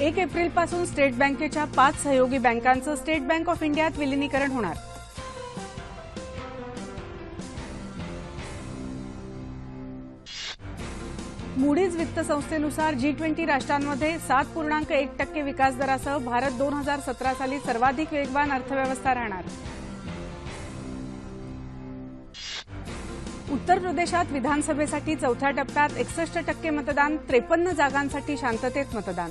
एक एप्रिलपासून स्टेट बँकेच्या पाच सहयोगी बँकांचं स्टेट बँक ऑफ इंडियात विलिनीकरण होणार. मुडीज वित्त संस्थेनुसार जी ट्वेंटी राष्ट्रांमध्ये सात पूर्णांक एक टक्के विकास दरासह भारत दोन हजार सतरा साली सर्वाधिक वेगवान अर्थव्यवस्था राहणार. उत्तर प्रदेशात विधानसभेसाठी चौथ्या टप्प्यात एकसष्ट टक्के मतदान त्रेपन्न जागांसाठी शांततेत मतदान.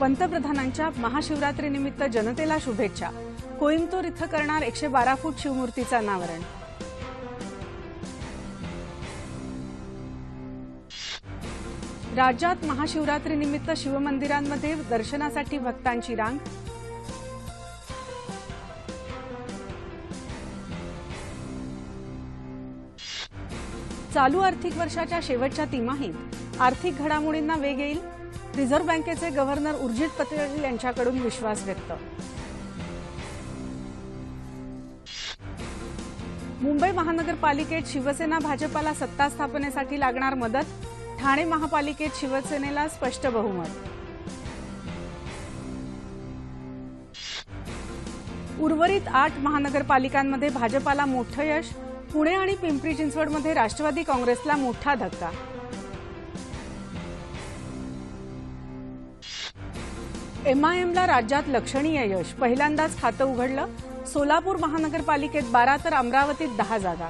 पंतप्रधानांच्या महाशिवरात्रीनिमित्त जनतेला शुभेच्छा. कोईम्बतूर इथं करणार एकशे बारा फूट शिवमूर्तीचं अनावरण. राज्यात महाशिवरात्रीनिमित्त शिवमंदिरांमध्ये दर्शनासाठी भक्तांची रांग. चालू आर्थिक वर्षाच्या शेवटच्या तिमाहीत आर्थिक घडामोडींना वेग येईल? रिझर्व्ह बँकेचे गव्हर्नर उर्जित पटेल यांच्याकडून विश्वास व्यक्त. मुंबई महानगरपालिकेत शिवसेना भाजपाला सत्ता स्थापनेसाठी लागणार मदत ठाणे महापालिकेत शिवसेनेला स्पष्ट बहुमत. उर्वरित आठ महानगरपालिकांमध्ये भाजपाला मोठं यश पुणे आणि पिंपरी चिंचवडमध्ये राष्ट्रवादी काँग्रेसला मोठा धक्का. एमआयएमला राज्यात लक्षणीय यश. पहिल्यांदाच खातं उघडलं. सोलापूर महानगरपालिकेत बारा तर अमरावतीत दहा जागा.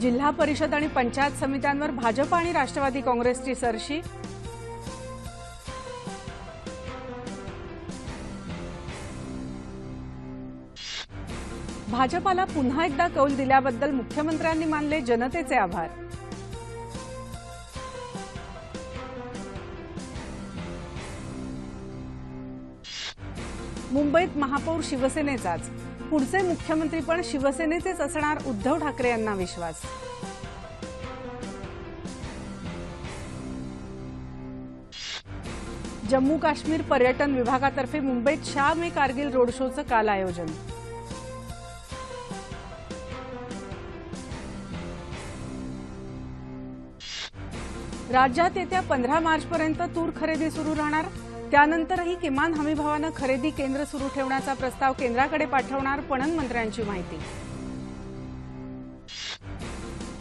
जिल्हा परिषद आणि पंचायत समित्यांवर भाजप आणि राष्ट्रवादी काँग्रेसची सरशी. भाजपाला पुन्हा एकदा कौल दिल्याबद्दल मुख्यमंत्र्यांनी मानले जनतेचे आभार. मुंबईत महापौर शिवसेनेचाच. पुढचे मुख्यमंत्री पण शिवसेनेचेच असणार उद्धव ठाकरे यांना विश्वास. जम्मू काश्मीर पर्यटन विभागातर्फे मुंबईत शाम ए कारगिल रोड शोचं काल आयोजन. राज्यात येत्या पंधरा मार्चपर्यंत तूर खरेदी सुरू राहणार. त्यानंतरही किमान हमीभावानं खरेदी केंद्र सुरू ठेवण्याचा प्रस्ताव केंद्राकडे पाठवणार पणन मंत्र्यांची माहिती.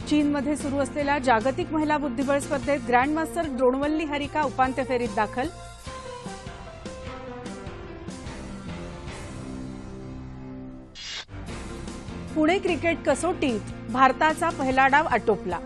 चीनमध्ये सुरू असलेल्या जागतिक महिला बुद्धिबळ स्पर्धेत ग्रँडमास्टर द्रोणवल्ली हरिका उपांत्य फेरीत दाखल. पुणे क्रिकेट कसोटीत भारताचा पहिला डाव आटोपला.